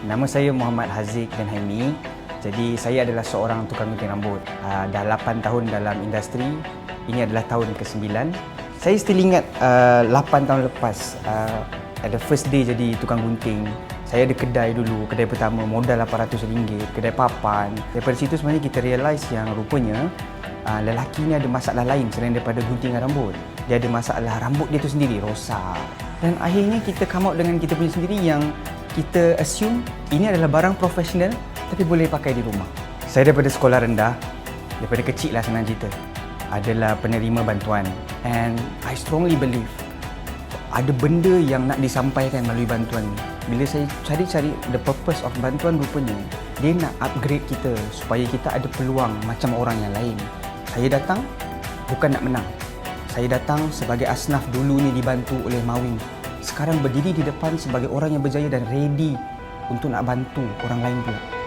Nama saya Muhammad Haziq bin Haimi. Jadi saya adalah seorang tukang gunting rambut. Uh, dah 8 tahun dalam industri. Ini adalah tahun ke-9. Saya still ingat uh, 8 tahun lepas uh, at the first day jadi tukang gunting. Saya ada kedai dulu, kedai pertama modal RM800, kedai papan. Daripada situ sebenarnya kita realise yang rupanya uh, lelaki ni ada masalah lain selain daripada guntingan rambut. Dia ada masalah rambut dia tu sendiri rosak. Dan akhirnya kita come out dengan kita punya sendiri yang kita assume ini adalah barang profesional tapi boleh pakai di rumah. Saya daripada sekolah rendah, daripada kecil lah senang cerita, adalah penerima bantuan. And I strongly believe ada benda yang nak disampaikan melalui bantuan ni. Bila saya cari-cari the purpose of bantuan rupanya, dia nak upgrade kita supaya kita ada peluang macam orang yang lain. Saya datang bukan nak menang. Saya datang sebagai asnaf dulu ni dibantu oleh Mawing. Sekarang berdiri di depan sebagai orang yang berjaya dan ready untuk nak bantu orang lain pula.